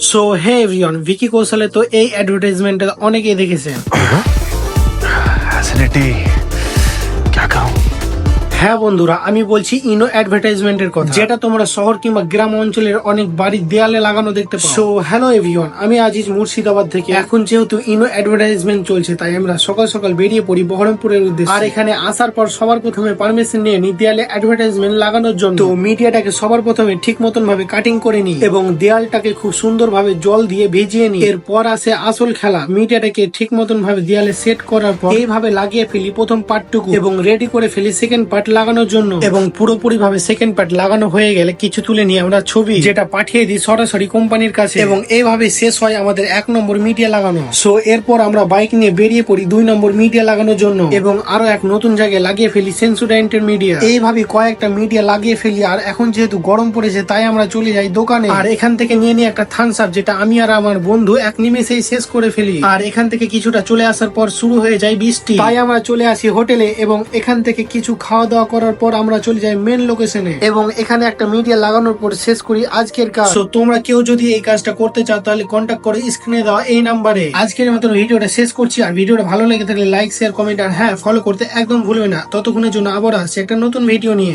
So hey everyone Vicky কৌশলে তো এই অ্যাডভার্টাইজমেন্টটা অনেকেই দেখেছেন। uh-huh. ফ্যাসিলিটি হ্যাঁ বন্ধুরা আমি বলছি ইনো অ্যাডভার্টাইজমেন্টের কথা। যেটা তোমরা শহর কিংবা গ্রাম অঞ্চলের অনেক বাড়ির দেয়ালে লাগানো দেখতে পাও। সো হ্যালো এভরিওয়ান আমি আজিজ মুর্শিদাবাদ থেকে। এখন যেহেতু ইনো অ্যাডভার্টাইজমেন্ট চলছে তাই আমরা সকাল সকাল বেরিয়ে পড়ি বহরমপুরের উদ্দেশ্যে। আর এখানে আসার পর সবার প্রথমে পারমিশন নিয়ে নি দেয়ালে অ্যাডভার্টাইজমেন্ট লাগানোর জন্য। তো মিডিয়াটাকে সবার প্রথমে ঠিক মতন ভাবে কাটিং করে নি এবং দেয়ালটাকে খুব সুন্দর ভাবে জল দিয়ে ভিজিয়ে নি এরপর আসে আসল খেলা। মিডিয়াটাকে ঠিক মতন ভাবে দেয়ালে সেট করার পর এইভাবে লাগিয়ে ফেলি প্রথম পার্টটুকু এবং রেডি করে ফেলি সেকেন্ড পার্ট লাগানোর জন্য। এবং পুরোপুরি ভাবে সেকেন্ড পার্ট লাগানো হয়ে গেলে কিছু তুলে নিয়ে আমরা ছবি যেটা পাঠিয়ে দিই সরাসরি কোম্পানির কাছে। এবং এইভাবে শেষ হয় আমাদের এক নম্বর মিডিয়া লাগানো। সো এরপর আমরা বাইক নিয়ে বেরিয়ে পড়ি দুই নম্বর মিডিয়া লাগানোর জন্য। এবং আরও এক নতুন জায়গায় লাগিয়ে ফেলি সেন্সুডাইন্টের মিডিয়া এইভাবে কয়েকটা মিডিয়া লাগিয়ে ফেলি আর এখন যেহেতু গরম পড়েছে তাই আমরা চলে যাই দোকানে। আর এখান থেকে নিয়ে নিয়ে একটা থানস আপ যেটা আমি আর আমার বন্ধু এক নিমেষেই শেষ করে ফেলি। আর এখান থেকে কিছুটা চলে আসার পর শুরু হয়ে যায় বৃষ্টি। তাই আমরা চলে আসি হোটেলে এবং এখান থেকে কিছু খাওয়া দাওয়া করার পর আমরা চলে যাই মেন লোকেশনে এবং এখানে একটা মিডিয়া লাগানোর পর শেষ করি আজকের কাজ। তো তোমরা কেউ যদি এই কাজটা করতে চাও তাহলে কন্ট্যাক্ট করে স্ক্রিনে দেওয়া এই নাম্বারে আজকের মতন ভিডিওটা শেষ করছি। আর ভিডিওটা ভালো লেগে থাকলে লাইক শেয়ার কমেন্ট আর হ্যাঁ ফলো করতে একদম ভুলবে না। ততক্ষণের জন্য আবার আসছে একটা নতুন ভিডিও নিয়ে।